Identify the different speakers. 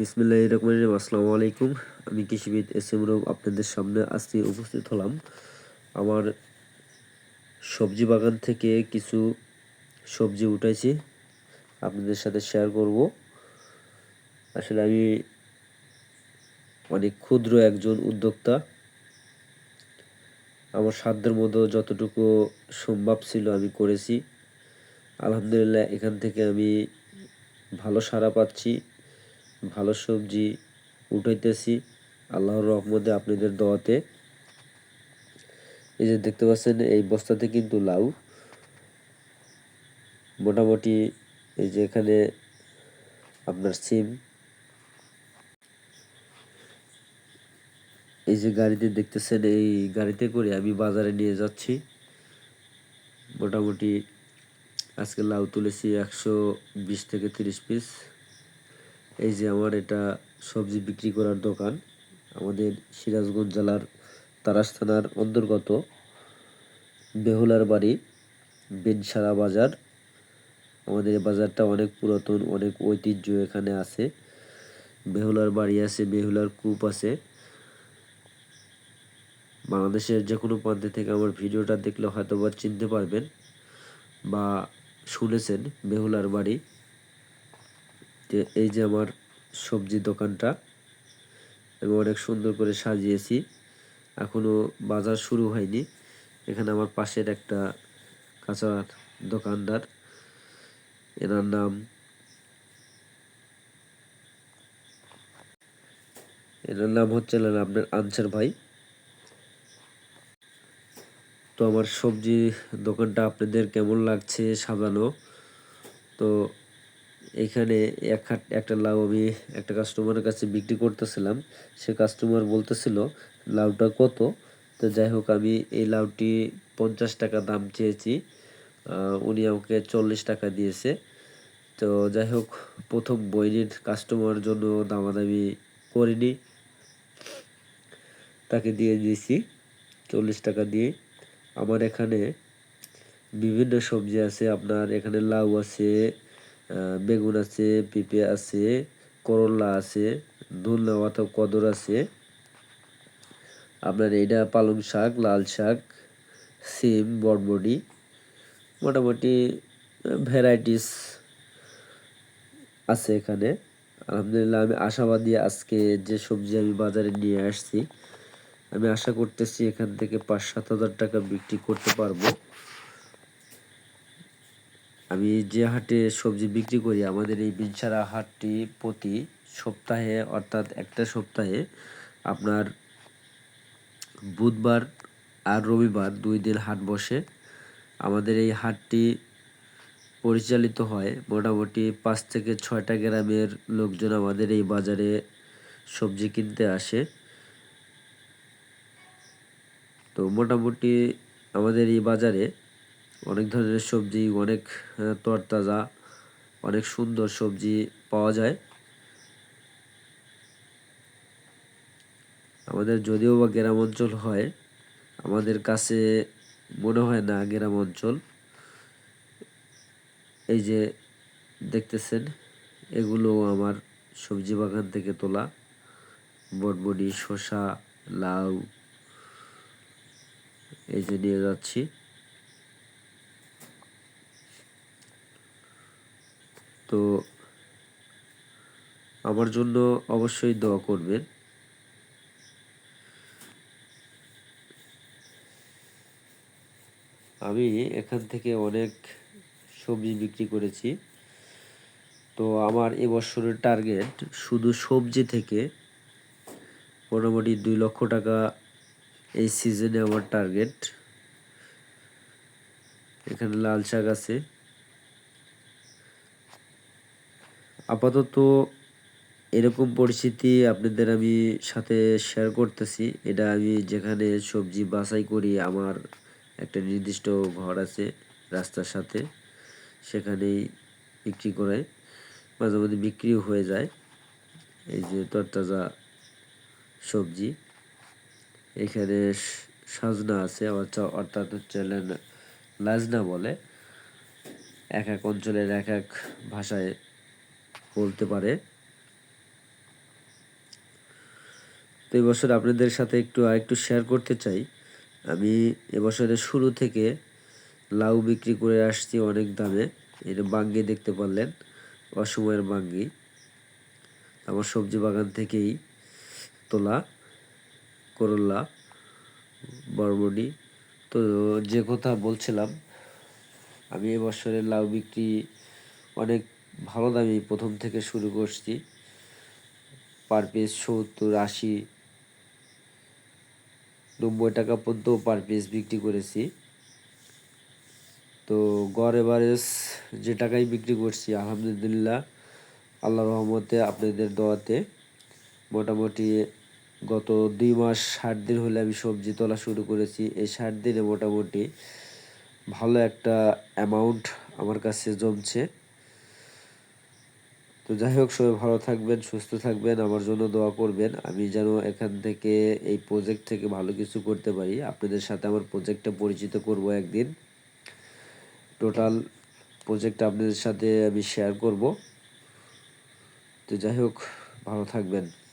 Speaker 1: বিসমিল্লাহ রহমান আসসালামু আলাইকুম। আমি কৃষিবিদ এস এম রব আপনাদের সামনে আজকে উপস্থিত হলাম। আমার সবজি বাগান থেকে কিছু সবজি উঠাইছি। আপনাদের সাথে শেয়ার করব। আসলে আমি অনেক ক্ষুদ্র একজন উদ্যোক্তা। আমার সাধ্যের মতো যতটুকু সম্ভব ছিল আমি করেছি। আলহামদুলিল্লাহ, এখান থেকে আমি ভালো সাড়া পাচ্ছি। ভালো সবজি উঠাইতেছি। আল্লাহর রহমতে আপনাদের দোয়াতে। এই যে দেখতে পাচ্ছেন, এই বস্তাতে কিন্তু লাউ। মোটামুটি এই যে এখানে আপনার সিম। এই যে গাড়িতে দেখতেছেন, এই গাড়িতে করে আমি বাজারে নিয়ে যাচ্ছি। মোটামুটি আজকে লাউ তুলেছি একশো বিশ থেকে তিরিশ পিস। এই যে আমার এটা সবজি বিক্রি করার দোকান, আমাদের সিরাজগঞ্জ জেলার তারাস থানার অন্তর্গত বেহুলার বাড়ি বেনসারা বাজার। আমাদের বাজারটা অনেক পুরাতন, অনেক ঐতিহ্য এখানে আছে। বেহুলার বাড়ি আছে, বেহুলার কূপ আছে। বাংলাদেশের যে কোনো প্রান্তে থেকে আমার ভিডিওটা দেখলে হয়তো বা চিনতে পারবেন বা শুনেছেন বেহুলার বাড়ি। যে এই যে আমার সবজি দোকানটা, আমি অনেক সুন্দর করে সাজিয়েছি। এখনও বাজার শুরু হয়নি। এখানে আমার পাশের একটা কাঁচা দোকানদার। এনার নাম এনার নাম হচ্ছে আপনার আনসার ভাই। তো আমার সবজি দোকানটা আপনাদের কেমন লাগছে সাজানো? তো এখানে এক একটা লাউ আমি একটা কাস্টমারের কাছে বিক্রি করতেছিলাম। সে কাস্টমার বলতেছিল, লাউটা কত? তো যাই হোক, আমি এই লাউটি পঞ্চাশ টাকা দাম চেয়েছি। উনি আমাকে চল্লিশ টাকা দিয়েছে। তো যাই হোক, প্রথম বইনির কাস্টমার জন্য দামাদামি করিনি। তাকে দিয়ে দিয়েছি চল্লিশ টাকা দিয়ে। আমার এখানে বিভিন্ন সবজি আছে, আপনার এখানে লাউ আছে বেগুন আছে, পেঁপে আছে, করলা আছে ধুলনা অথবা কদর আছে। আপনার এইটা পালং শাক, লাল শাক, সিম বটবডি মোটামুটি ভ্যারাইটিস আছে এখানে। আলহামদুলিল্লাহ, আমি আশাবাদী আজকে যে সবজি আমি বাজারে নিয়ে আসছি, আমি আশা করতেছি এখান থেকে পাঁচ সাত হাজার টাকা বিক্রি করতে পারব। আমি যে হাটে সবজি বিক্রি করি, আমাদের এই বিনসারা হাটটি প্রতি সপ্তাহে, অর্থাৎ একটা সপ্তাহে আপনার বুধবার আর রবিবার দুই দিন হাট বসে। আমাদের এই হাটটি পরিচালিত হয় মোটামুটি পাঁচ থেকে ছয়টা গ্রামের লোকজন আমাদের এই বাজারে সবজি কিনতে আসে। তো মোটামুটি আমাদের এই বাজারে অনেক ধরনের সবজি, অনেক তরতাজা, অনেক সুন্দর সবজি পাওয়া যায়। আমাদের যদিও বা গ্রাম অঞ্চল হয়, আমাদের কাছে মনে হয় না গ্রাম অঞ্চল। এই যে দেখতেছেন, এগুলো আমার সবজি বাগান থেকে তোলা। বটবডি শসা, লাউ, এই যে নিয়ে যাচ্ছি। তো আমার জন্য অবশ্যই দোয়া করবেন। আমি এখান থেকে অনেক সবজি বিক্রি করেছি। তো আমার এবছরের টার্গেট শুধু সবজি থেকে মোটামুটি দুই লক্ষ টাকা এই সিজনে আমার টার্গেট। এখানে লাল শাক আছে। আপাতত এরকম পরিস্থিতি আপনাদের আমি সাথে শেয়ার করতেছি। এটা আমি যেখানে সবজি বাছাই করি, আমার একটা নির্দিষ্ট ঘর আছে রাস্তার সাথে, সেখানেই বিক্রি করাই। মাঝে মাঝে বিক্রিও হয়ে যায়। এই যে তরতাজা সবজি। এখানে সাজনা আছে অর্থাৎ হচ্ছে লাজনা বলে। এক এক অঞ্চলের এক এক ভাষায় বলতে পারে। তো এবছর আপনাদের সাথে একটু আরেকটু শেয়ার করতে চাই। আমি এবছরের শুরু থেকে লাউ বিক্রি করে আসছি অনেক দামে। এটা বাঙ্গি দেখতে পারলেন, অসময়ের বাঙ্গি। আমার সবজি বাগান থেকেই তোলা করল্লা বরবটি। তো যে কথা বলছিলাম, আমি এবছরের লাউ বিক্রি অনেক ভালো দামি প্রথম থেকে শুরু করছি। পার পিস সত্তর, আশি, নব্বই টাকা পর্যন্ত পার পিস বিক্রি করেছি। তো গড় এভারেজ যে টাকায় বিক্রি করছি, আলহামদুলিল্লাহ আল্লাহ রহমতে, আপনাদের দোয়াতে। মোটামুটি গত দুই মাস ষাট দিন হলে আমি সবজি তোলা শুরু করেছি। এই ষাট দিনে মোটামুটি ভালো একটা অ্যামাউন্ট আমার কাছে জমছে। তো যাই হোক, সবাই ভালো থাকবেন, সুস্থ থাকবেন, আমার জন্য দোয়া করবেন। আমি যেন এখান থেকে এই প্রজেক্ট থেকে ভালো কিছু করতে পারি। আপনাদের সাথে আমার প্রজেক্টটা পরিচিত করব একদিন। টোটাল প্রজেক্ট আপনাদের সাথে আমি শেয়ার করব। তো যাই হোক, ভালো থাকবেন।